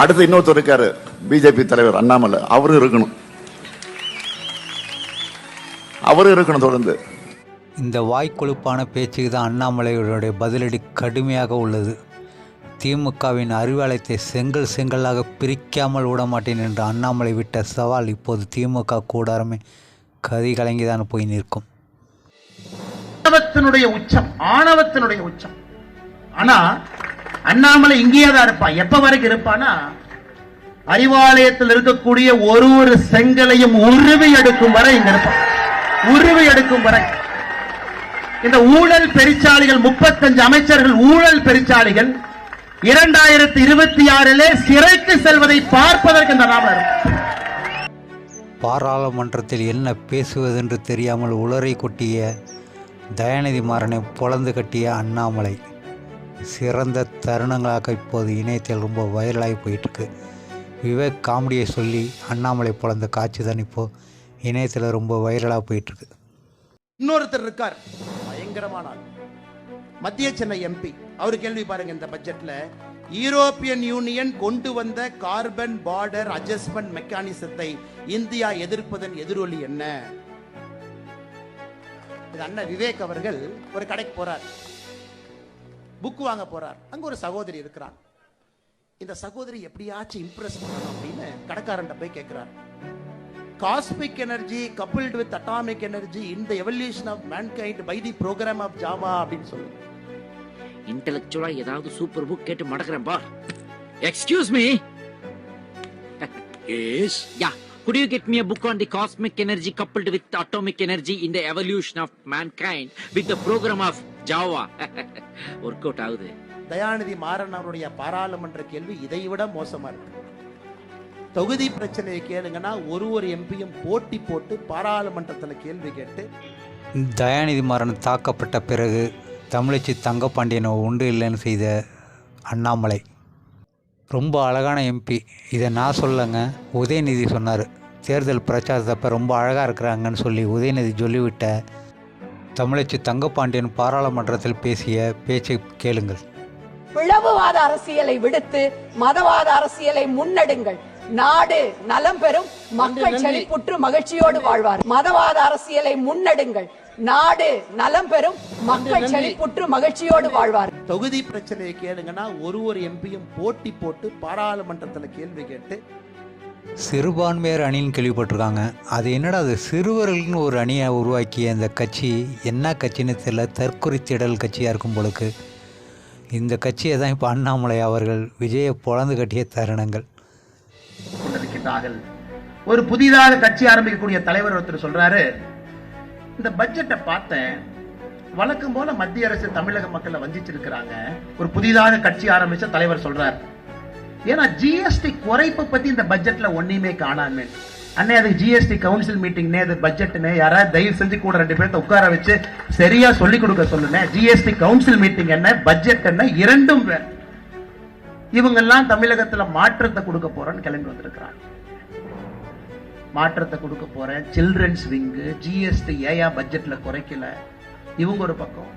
அடுத்து இன்னொருத்தர் இருக்காரு பிஜேபி தலைவர் அண்ணாமலை. அவரும் இருக்கணும். அவரும் இருக்கணும் தொடர்ந்து. இந்த வாய்க்கொழுப்பான பேச்சுக்கு தான் அண்ணாமலையுடைய பதிலடி கடுமையாக உள்ளது. திமுகவின் அறிவாலயத்தை செங்கல் செங்கலாக பிரிக்காமல் விட மாட்டேன் என்று அண்ணாமலை விட்ட சவால் இப்போது திமுக கூடாரமே கதி கலங்கிதான் போய் நிற்கும். ஆணவத்தினுடைய உச்சம் ஆணவத்தினுடைய உச்சம். ஆனா அண்ணாமலை இங்கேயே தான் இருப்பான். எப்ப வரைக்கும் இருப்பானா? அறிவாலயத்தில் இருக்கக்கூடிய ஒரு ஒரு செங்கலையும் உருவி எடுக்கும் வரை இங்க இருப்பான். உருவி எடுக்கும் வரை. இந்த ஊழல் பெருச்சாளிகள் முப்பத்தஞ்சு அமைச்சர்கள் ஊழல் பெருச்சாளிகள் இரண்டாயிரத்தி இருபத்தி ஆறிலே சிறைக்கு செல்வதை பார்ப்பதற்கு இந்த நாம இருக்கும் பாராளுமன்றத்தில் என்ன பேசுவதென்று தெரியாமல் உளரை கொட்டிய தயாநிதி மாறனை பொளந்து கட்டிய அண்ணாமலை. சிறந்த தருணங்களாக இப்போது இணையத்தில் ரொம்ப வைரலாகி போயிட்டுருக்கு. விவேக் காமெடியை சொல்லி அண்ணாமலை பிறந்த காட்சி தான் இப்போது இணையத்தில் ரொம்ப வைரலாக போயிட்டுருக்கு. இன்னொருத்தர் இருக்கார். பயங்கரமான ஆள். மத்திய சென்னை எம்பி அவர் கேள்வி பாருங்க இந்த பட்ஜெட்டில் யூரோப்பியன் யூனியன் கொண்டு வந்த கார்பன் பார்டர் அட்ஜஸ்ட்மெண்ட் மெக்கானிசத்தை இந்தியா எதிர்ப்பதன் எதிரொலி என்ன? இது அண்ணன் விவேக் அவர்கள் ஒரு கடைக்கு போறார். புக் வாங்க போறார் அங்க ஒரு சகோதரி இருக்கிறார் இந்த சகோதரி எப்படியாச்சும் இம்ப்ரெஸ் பண்ணணும் அப்படின்னு கடைக்காரன்ட்ட போய் கேட்கிறார் cosmic energy with atomic energy in the evolution of mankind by the program of java அப்படின்னு சொல்லு இன்டெலெக்சுவலா ஏதாவது சூப்பர் புக் கேட்டு மடக்கிறேன் பா excuse me yes yeah could you get me a book on the cosmic energy coupled with atomic energy in the evolution of mankind with the program of java work out ஆகுது. தயாநிதி மாறன் அவருடைய பாராளுமன்ற கேள்வி இதை விட மோசமா இருக்கு. தொகுதி பிரச்சனையை கேளுங்கன்னா ஒரு ஒரு எம்பியும் போட்டி போட்டு பாராளுமன்றத்துல கேள்வி கேட்டு தயாநிதி மாறன் தாக்கப்பட்ட பிறகு தமிழச்சி தங்கப்பாண்டியனை உண்டு இல்லைன்னு செய்த அண்ணாமலை. ரொம்ப அழகான எம்பி. இதை நான் சொல்லங்க உதயநிதி சொன்னார். தேர்தல் பிரச்சாரத்தப்ப ரொம்ப அழகாக இருக்கிறாங்கன்னு சொல்லி உதயநிதி சொல்லிவிட்ட தமிழச்சி தங்கப்பாண்டியன் பாராளுமன்றத்தில் பேசிய பேச்சை கேளுங்கள். பிளவுவாத அரசியலை விடுத்து மதவாத அரசியலை முன்னெடுங்கள். நாடு நலம் பெறும். மக்கள் செழிப்புற்று மகிழ்ச்சியோடு வாழ்வார். மதவாத அரசியலை முன்னெடுங்கள். நாடு நலம் பெறும். மக்கள் செழிப்புற்று மகிழ்ச்சியோடு வாழ்வார். தொகுதி பிரச்சனையை கேளுங்கன்னா ஒரு ஒரு எம்பியும் போட்டி போட்டு பாராளுமன்றத்துல கேள்வி கேட்டு சிறுபான்மையர் அணின்னு கேள்விப்பட்டிருக்காங்க. அது என்னடா அது? சிறுவர்கள்னு ஒரு அணியை உருவாக்கிய அந்த கட்சி என்ன கட்சின்னு தெரியல. தற்குறித்திடல் கட்சியாக இருக்கும் பொழுது இந்த கட்சியை தான் இப்போ அண்ணாமலை அவர்கள் விஜயை பொழந்து கட்டிய தருணங்கள். ஒரு புதிதாக கட்சி ஆரம்பிக்கக்கூடிய தலைவர் ஒருத்தர் சொல்றாரு. இந்த பட்ஜெட்டை பார்த்தேன். வழக்கம் போல மத்திய அரசு தமிழக மக்களை வஞ்சிச்சிருக்கிறாங்க. ஒரு புதிதாக கட்சி ஆரம்பிச்ச தலைவர் சொல்றாரு. ஏன்னா ஜிஎஸ்டி குறைப்பு பத்தி இந்த பட்ஜெட்ல ஒன்னையுமே காணாமே அண்ணே அது ஜிஎஸ்டி கவுன்சில் மீட்டிங்னே அது பட்ஜெட்னே யாராவது தயவு செஞ்சு கூட ரெண்டு பேர்த்த உட்கார வச்சு சரியா சொல்லி கொடுக்க சொல்லுங்க. ஜிஎஸ்டி கவுன்சில் மீட்டிங் என்ன பட்ஜெட் என்ன இரண்டும் வேற இவங்கெல்லாம் தமிழகத்துல மாற்றத்தை கொடுக்க போறோம்னு கிளம்பி வந்திருக்கிறாங்க. மாற்றத்தை கொடுக்க போறேன். சில்ட்ரன்ஸ் விங்கு ஜிஎஸ்டி ஏயா பட்ஜெட்ல குறைக்கல? இவங்க ஒரு பக்கம்.